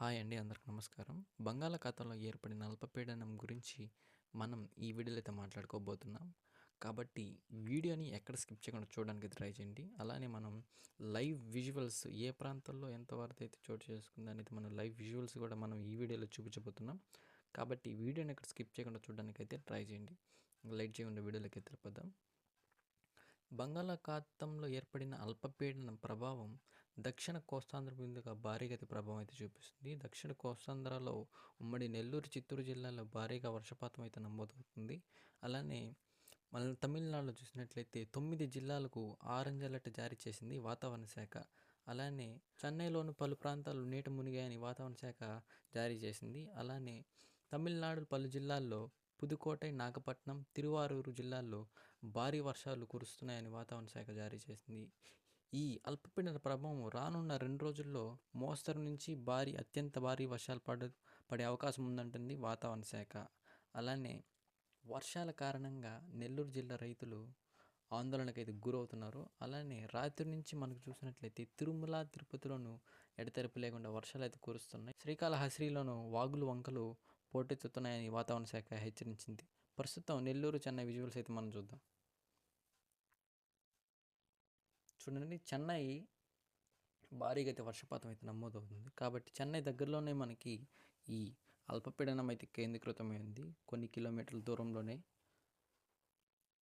Hi అండి అందరికి నమస్కారం. బంగాళాఖాతంలో ఏర్పడిన అల్పపీడనం గురించి మనం ఈ వీడియోలో అయితే మాట్లాడుకోబోతున్నాం. కాబట్టి వీడియోని ఎక్కడ స్కిప్ చేయకుండా చూడడానికి ట్రై చేయండి. అలానే మనం లైవ్ విజువల్స్ ఏ ప్రాంతాల్లో ఎంతవరకు అయితే చోటు చేసుకుంది అనేది మనం లైవ్ విజువల్స్ కూడా మనం ఈ వీడియోలో చూపించబోతున్నాం. కాబట్టి వీడియోని ఎక్కడ స్కిప్ చేయకుండా చూడడానికి అయితే ట్రై చేయండి. లైట్ చేయకుండా వీడియోలోకి అయితే బంగాళాఖాతంలో ఏర్పడిన అల్పపీడనం ప్రభావం దక్షిణ కోస్తాంధ్ర మీద భారీగా అయితే ప్రభావం అయితే చూపిస్తుంది. దక్షిణ కోస్తాంధ్రలో ఉమ్మడి నెల్లూరు చిత్తూరు జిల్లాలో భారీగా వర్షపాతం అయితే నమోదవుతుంది. అలానే మన తమిళనాడులో చూసినట్లయితే తొమ్మిది జిల్లాలకు ఆరెంజ్ అలర్ట్ జారీ చేసింది వాతావరణ శాఖ. అలానే చెన్నైలోని పలు ప్రాంతాలు నీట మునిగాయని వాతావరణ శాఖ జారీ చేసింది. అలానే తమిళనాడు పలు జిల్లాల్లో పుదుకోటై నాగపట్నం తిరువారూరు జిల్లాల్లో భారీ వర్షాలు కురుస్తున్నాయని వాతావరణ శాఖ జారీ చేసింది. ఈ ఈ అల్పపీడన ప్రభావం రానున్న రెండు రోజుల్లో మోస్తరు నుంచి భారీ అత్యంత భారీ వర్షాలు పడ పడే అవకాశం ఉందంటుంది వాతావరణ శాఖ. అలానే వర్షాల కారణంగా నెల్లూరు జిల్లా రైతులు ఆందోళనకైతే గురవుతున్నారు. అలానే రాత్రి నుంచి మనకు చూసినట్లయితే తిరుమల తిరుపతిలోను ఎడతెరపు లేకుండా వర్షాలు అయితే కురుస్తున్నాయి. శ్రీకాళహస్తిలోను వాగులు వంకలు పోటెత్తుతున్నాయని వాతావరణ శాఖ హెచ్చరించింది. ప్రస్తుతం నెల్లూరు చెన్నై విజువల్స్ అయితే మనం చూద్దాం. చూడండి చెన్నై భారీగా అయితే వర్షపాతం అయితే నమోదవుతుంది. కాబట్టి చెన్నై దగ్గరలోనే మనకి ఈ అల్పపీడనం అయితే కేంద్రీకృతమైంది. కొన్ని కిలోమీటర్ల దూరంలోనే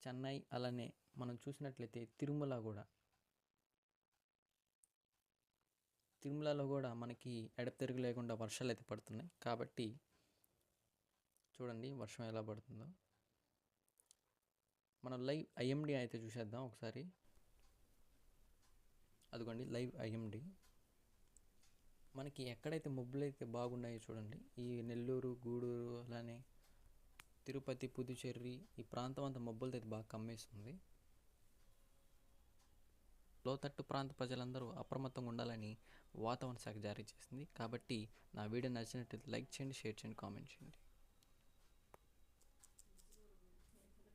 చెన్నై అలానే మనం చూసినట్లయితే తిరుమల కూడా. తిరుమలలో కూడా మనకి ఎడతెరుగు లేకుండా వర్షాలు అయితే పడుతున్నాయి. కాబట్టి చూడండి వర్షం ఎలా పడుతుందో. మనం లైవ్ ఐఎండి అయితే చూసేద్దాం ఒకసారి. అదిగోండి లైవ్ ఐఎండి. మనకి ఎక్కడైతే మబ్బులు అయితే బాగున్నాయో చూడండి ఈ నెల్లూరు గూడూరు అలానే తిరుపతి పుదుచేరి ఈ ప్రాంతం అంతా మబ్బులతో అయితే బాగా కమ్మేస్తుంది. లోతట్టు ప్రాంత ప్రజలందరూ అప్రమత్తంగా ఉండాలని వాతావరణ శాఖ జారీ చేసింది. కాబట్టి నా వీడియో నచ్చినట్లయితే లైక్ చేయండి షేర్ చేయండి కామెంట్ చేయండి.